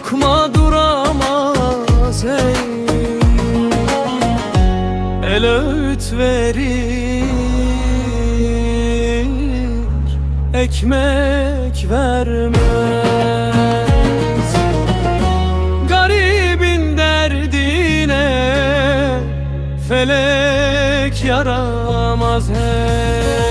lokma duramaz ey El öğüt verir Ekmek vermez. Garibin derdine Felek yaramaz hey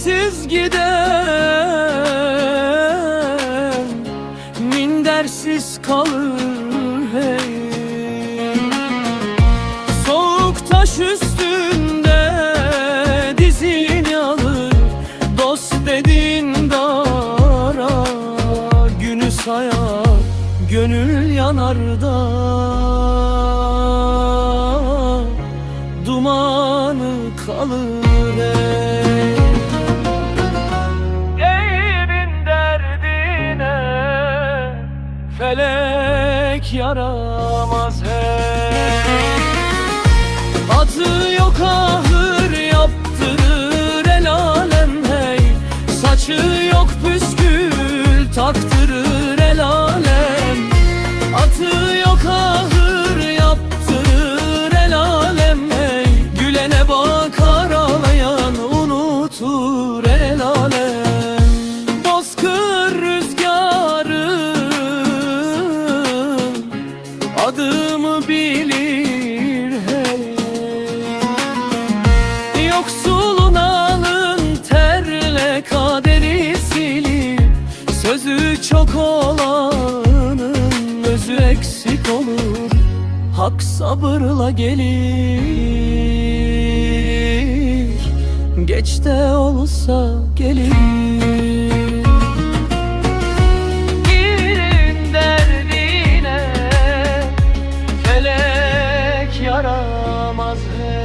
Davetsiz giden Mindersiz kalır hey. Soğuk taş üstünde dizini alır Dost dedin dara Günü sayar gönül yanar da. Dumanı kalır ey felek yaramaz hey Adı yok ahır yaptırır el alem hey. Saçı yok püskül taktırır Sözü çok olanın özü eksik olur. Hak sabırla gelir. Geç de olsa gelir. Yaramaz. her